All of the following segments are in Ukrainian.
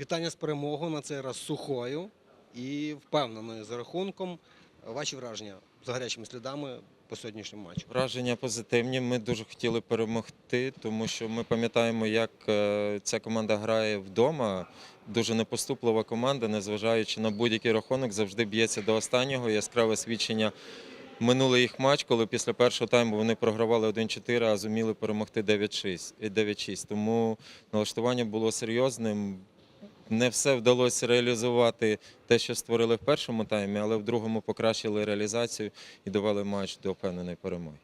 Вітання з перемогою на цей раз сухою і впевненою за рахунком. Ваші враження за гарячими слідами по сьогоднішньому матчу. Враження позитивні. Ми дуже хотіли перемогти, тому що ми пам'ятаємо, як е, ця команда грає вдома. Дуже непоступлива команда, незважаючи на будь-який рахунок, завжди б'ється до останнього. Яскраве свідчення минулий їх матч, коли після першого тайму вони програвали 1-4, а зуміли перемогти 9-6. е, 9-6. Тому налаштування було серйозним. Не все вдалося реалізувати те, що створили в першому таймі, але в другому покращили реалізацію і довели матч до впевненої перемоги.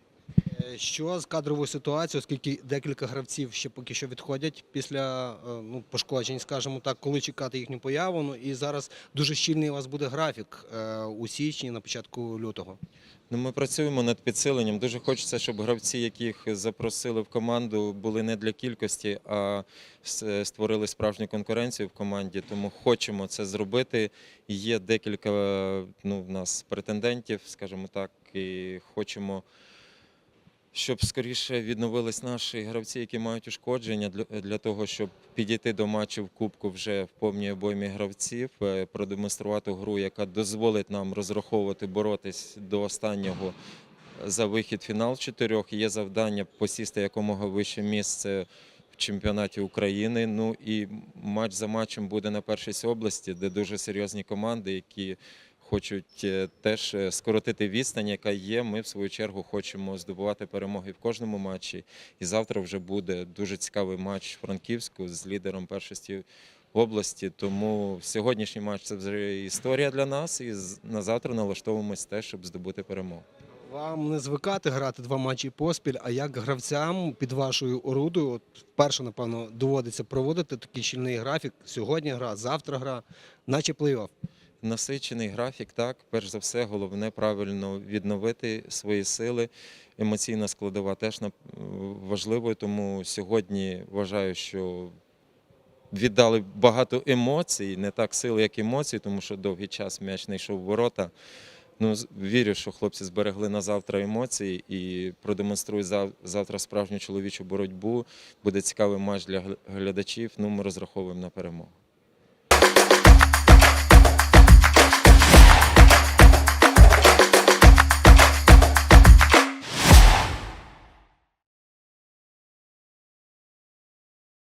Е, Що з кадровою ситуацією, оскільки декілька гравців ще поки що відходять після е, ну, пошкоджень, скажімо так, коли чекати їхню появу. Ну і зараз дуже щільний у вас буде графік е, у січні на початку лютого. Ну, ми працюємо над підсиленням. Дуже хочеться, щоб гравці, яких запросили в команду, були не для кількості, а створили справжню конкуренцію в команді. Тому хочемо це зробити. Є декілька ну, в нас претендентів, скажімо так, і хочемо. Щоб скоріше відновились наші гравці, які мають ушкодження, для, того, щоб підійти до матчу в Кубку вже в повній обоймі гравців, е, продемонструвати гру, яка дозволить нам розраховувати, боротись до останнього за вихід фінал чотирьох. Є завдання посісти якомога вище місце в чемпіонаті України. Ну і матч за матчем буде на першій області, де дуже серйозні команди, які хочуть е, теж е, скоротити відстань, яка є. Ми в свою чергу хочемо здобувати перемоги в кожному матчі. І завтра вже буде дуже цікавий матч в Франківську з лідером першості області. Тому сьогоднішній матч це вже історія для нас. І на завтра налаштовуємось теж, щоб здобути перемогу. Вам не звикати грати два матчі поспіль, а як гравцям під вашою орудою, от вперше, напевно, доводиться проводити такий щільний графік. Сьогодні гра, завтра гра, наче плей-офф. Насичений графік, так, перш за все, головне правильно відновити свої сили. Емоційна складова теж важливою, тому сьогодні вважаю, що віддали багато емоцій, не так сил, як емоцій, тому що довгий час м'яч не йшов в ворота. Ну, вірю, що хлопці зберегли на завтра емоції і продемонструють завтра справжню чоловічу боротьбу. Буде цікавий матч для глядачів. Ну, ми розраховуємо на перемогу.